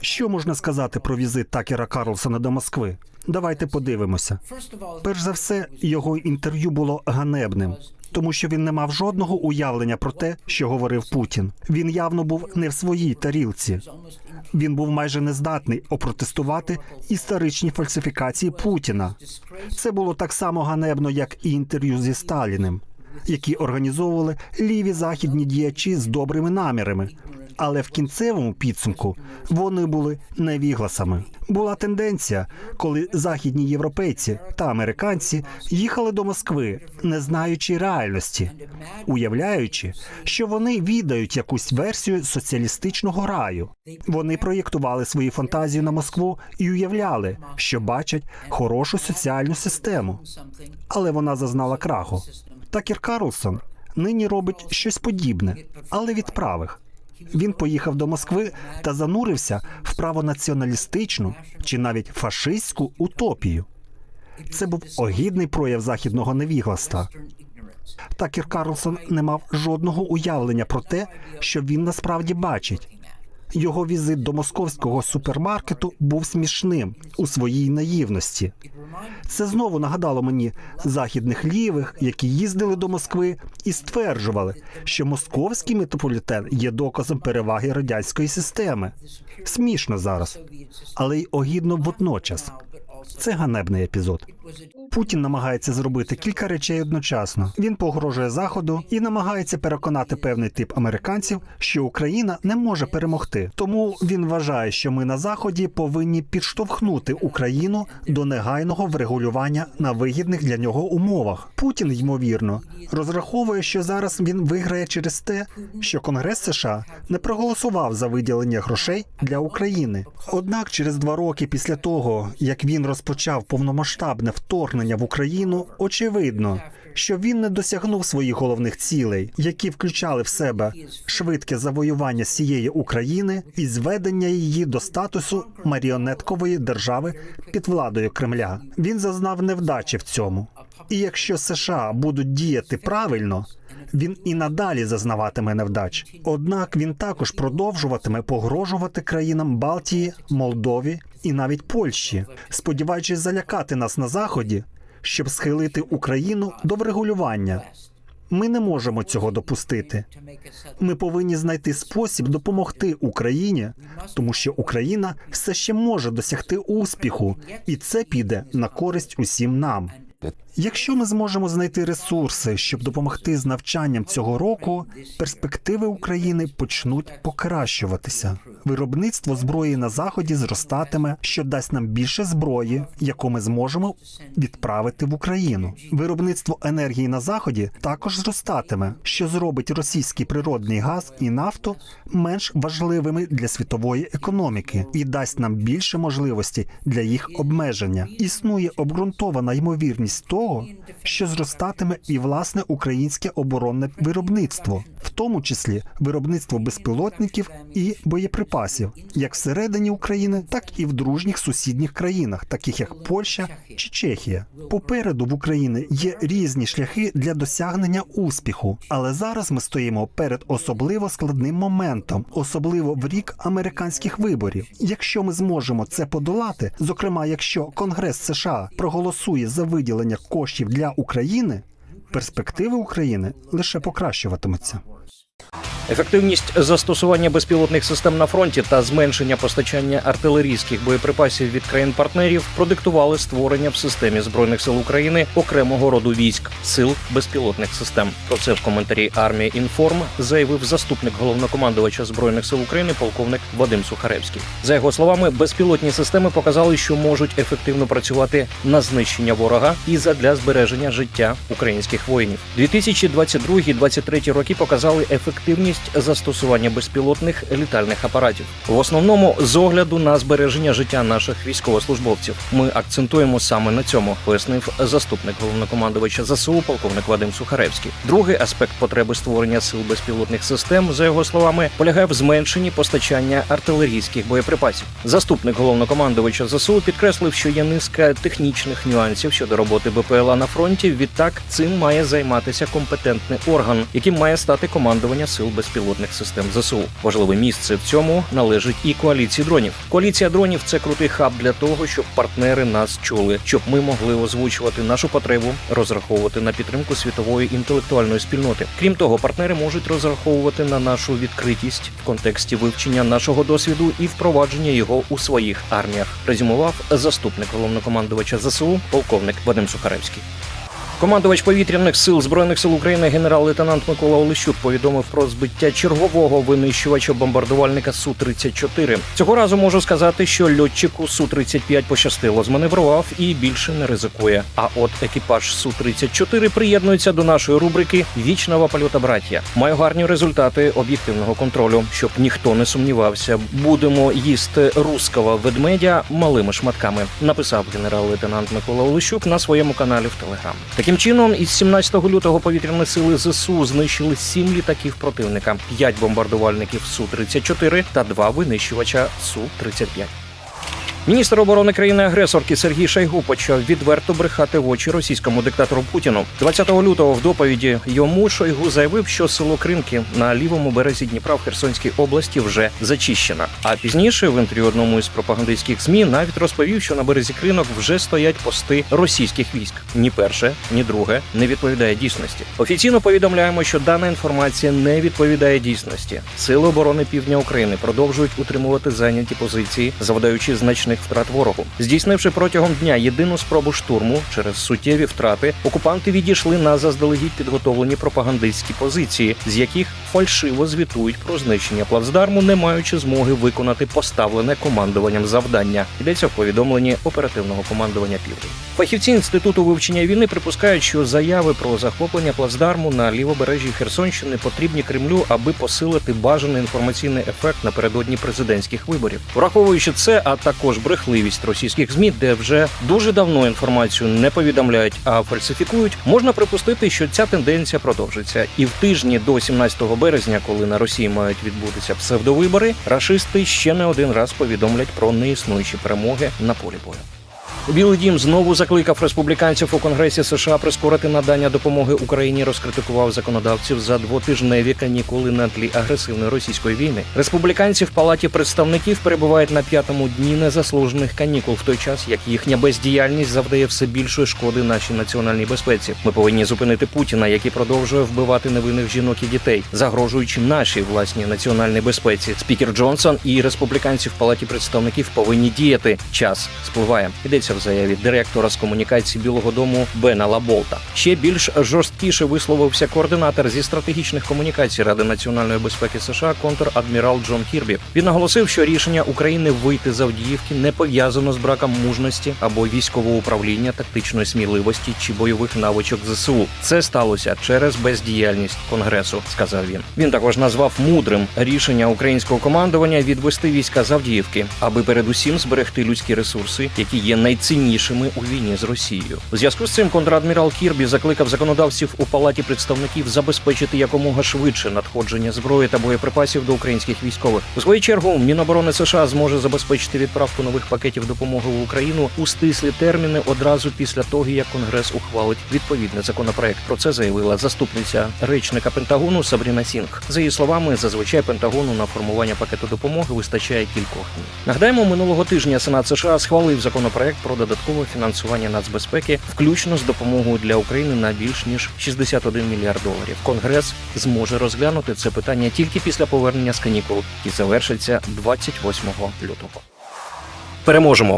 Що можна сказати про візит Такера Карлсона до Москви? Давайте подивимося. Перш за все, його інтерв'ю було ганебним, тому що він не мав жодного уявлення про те, що говорив Путін. Він явно був не в своїй тарілці. Він був майже нездатний опротестувати історичні фальсифікації Путіна. Це було так само ганебно, як і інтерв'ю зі Сталіним, які організовували ліві західні діячі з добрими намірами. Але в кінцевому підсумку вони були невігласами. Була тенденція, коли західні європейці та американці їхали до Москви, не знаючи реальності, уявляючи, що вони відають якусь версію соціалістичного раю. Вони проєктували свої фантазії на Москву і уявляли, що бачать хорошу соціальну систему, але вона зазнала краху. Такер Карлсон нині робить щось подібне, але від правих. Він поїхав до Москви та занурився в правонаціоналістичну чи навіть фашистську утопію. Це був огідний прояв західного невігластва. Такер Карлсон не мав жодного уявлення про те, що він насправді бачить. Його візит до московського супермаркету був смішним у своїй наївності. Це знову нагадало мені західних лівих, які їздили до Москви і стверджували, що московський метрополітен є доказом переваги радянської системи. Смішно зараз, але й огідно водночас. Це ганебний епізод. Путін намагається зробити кілька речей одночасно. Він погрожує заходу і намагається переконати певний тип американців, що Україна не може перемогти. Тому він вважає, що ми на заході повинні підштовхнути Україну до негайного врегулювання на вигідних для нього умовах. Путін ймовірно розраховує, що зараз він виграє через те, що Конгрес США не проголосував за виділення грошей для України. Однак, через два роки після того, як він розпочав повномасштабне вторгнення в Україну, очевидно, що він не досягнув своїх головних цілей, які включали в себе швидке завоювання всієї України і зведення її до статусу маріонеткової держави під владою Кремля. Він зазнав невдачі в цьому. І якщо США будуть діяти правильно. Він і надалі зазнаватиме невдач. Однак він також продовжуватиме погрожувати країнам Балтії, Молдові і навіть Польщі, сподіваючись залякати нас на заході, щоб схилити Україну до врегулювання. Ми не можемо цього допустити. Ми повинні знайти спосіб допомогти Україні, тому що Україна все ще може досягти успіху, і це піде на користь усім нам. Якщо ми зможемо знайти ресурси, щоб допомогти з навчанням цього року, перспективи України почнуть покращуватися. Виробництво зброї на заході зростатиме, що дасть нам більше зброї, яку ми зможемо відправити в Україну. Виробництво енергії на заході також зростатиме, що зробить російський природний газ і нафту менш важливими для світової економіки і дасть нам більше можливостей для їх обмеження. Існує обґрунтована ймовірність того, що зростатиме і власне українське оборонне виробництво, в тому числі виробництво безпілотників і боєприпасів, як всередині України, так і в дружніх сусідніх країнах, таких як Польща чи Чехія. Попереду в Україні є різні шляхи для досягнення успіху, але зараз ми стоїмо перед особливо складним моментом, особливо в рік американських виборів. Якщо ми зможемо це подолати, зокрема, якщо Конгрес США проголосує за виділення коштів для України, перспективи України лише покращуватимуться. Ефективність застосування безпілотних систем на фронті та зменшення постачання артилерійських боєприпасів від країн-партнерів продиктували створення в системі збройних сил України окремого роду військ сил безпілотних систем. Про це в коментарі армія інформ заявив заступник головнокомандувача збройних сил України, полковник Вадим Сухаревський. За його словами, безпілотні системи показали, що можуть ефективно працювати на знищення ворога і задля збереження життя українських воїнів. 2022-2023 роки показали ефективність застосування безпілотних літальних апаратів. В основному з огляду на збереження життя наших військовослужбовців. Ми акцентуємо саме на цьому, пояснив заступник головнокомандувача ЗСУ, полковник Вадим Сухаревський. Другий аспект потреби створення сил безпілотних систем, за його словами, полягає в зменшенні постачання артилерійських боєприпасів. Заступник головнокомандувача ЗСУ підкреслив, що є низка технічних нюансів щодо роботи БПЛА на фронті. Відтак цим має займатися компетентний орган, яким має стати командування сил безпілотних безпілотних систем ЗСУ. Важливе місце в цьому належить і коаліції дронів. Коаліція дронів це крутий хаб для того, щоб партнери нас чули, щоб ми могли озвучувати нашу потребу, розраховувати на підтримку світової інтелектуальної спільноти. Крім того, партнери можуть розраховувати на нашу відкритість в контексті вивчення нашого досвіду і впровадження його у своїх арміях. Резюмував заступник головнокомандувача ЗСУ, полковник Вадим Сухаревський. Командувач повітряних сил збройних сил України генерал-лейтенант Микола Олещук повідомив про збиття чергового винищувача бомбардувальника су 34 Цього разу можу сказати, що льотчику су 35 пощастило, зманеврував і більше не ризикує. А от екіпаж су 34 приєднується до нашої рубрики Вічного польота браття. Маю гарні результати об'єктивного контролю, щоб ніхто не сумнівався. Будемо їсти руского ведмедя малими шматками. Написав генерал-лейтенант Микола Олещук на своєму каналі в Телеграм. Таким чином, із 17 лютого повітряні сили ЗСУ знищили 7 літаків противника, 5 бомбардувальників су 34 та 2 винищувача су 35 Міністр оборони країни-агресорки Сергій Шайгу почав відверто брехати в очі російському диктатору Путіну. 20 лютого в доповіді йому Шойгу заявив, що село Кринки на лівому березі Дніпра в Херсонській області вже зачищено. А пізніше в інтерв'ю одному із пропагандистських змі навіть розповів, що на березі кринок вже стоять пости російських військ. Ні перше, ні друге не відповідає дійсності. Офіційно повідомляємо, що дана інформація не відповідає дійсності. Сили оборони півдня України продовжують утримувати зайняті позиції, завдаючи значних втрат ворогу. Здійснивши протягом дня єдину спробу штурму через суттєві втрати, окупанти відійшли на заздалегідь підготовлені пропагандистські позиції, з яких фальшиво звітують про знищення плацдарму, не маючи змоги виконати поставлене командуванням завдання. Йдеться в повідомленні оперативного командування Південь. Фахівці інституту вивчення війни припускають, що заяви про захоплення плацдарму на лівобережжі Херсонщини потрібні Кремлю, аби посилити бажаний інформаційний ефект напередодні президентських виборів. Враховуючи це, а також брехливість російських змі, де вже дуже давно інформацію не повідомляють, а фальсифікують, можна припустити, що ця тенденція продовжиться. І в тижні до 17 березня, коли на Росії мають відбутися псевдовибори, рашисти ще не один раз повідомлять про неіснуючі перемоги на полі бою. Білий дім знову закликав республіканців у Конгресі США прискорити надання допомоги Україні. Розкритикував законодавців за двотижневі канікули на тлі агресивної російської війни. Республіканці в палаті представників перебувають на п'ятому дні незаслужених канікул, в той час як їхня бездіяльність завдає все більшої шкоди нашій національній безпеці. Ми повинні зупинити Путіна, який продовжує вбивати невинних жінок і дітей, загрожуючи нашій власній національній безпеці. Спікер Джонсон і республіканці в палаті представників повинні діяти. Час спливає. Йдеться в заяві директора з комунікації Білого Дому Бена Лаболта. Ще більш жорсткіше висловився координатор зі стратегічних комунікацій Ради національної безпеки США контр-адмірал Джон Кірбі. Він наголосив, що рішення України вийти з Авдіївки не пов'язано з браком мужності або військового управління, тактичної сміливості чи бойових навичок ЗСУ. Це сталося через бездіяльність конгресу, сказав він. Він також назвав мудрим рішення українського командування відвести війська з Авдіївки, аби передусім зберегти людські ресурси, які є найціннішими у війні з Росією. У зв'язку з цим контрадмірал Кірбі закликав законодавців у палаті представників забезпечити якомога швидше надходження зброї та боєприпасів до українських військових. У свою чергу Міноборони США зможе забезпечити відправку нових пакетів допомоги в Україну у стислі терміни одразу після того, як Конгрес ухвалить відповідний законопроект. Про це заявила заступниця речника Пентагону Сабріна Сінг. За її словами, зазвичай Пентагону на формування пакету допомоги вистачає кількох днів. Нагадаємо, минулого тижня Сенат США схвалив законопроект про додаткове фінансування нацбезпеки, включно з допомогою для України на більш ніж 61 мільярд доларів. Конгрес зможе розглянути це питання тільки після повернення з канікул, і завершиться 28 лютого. Переможемо.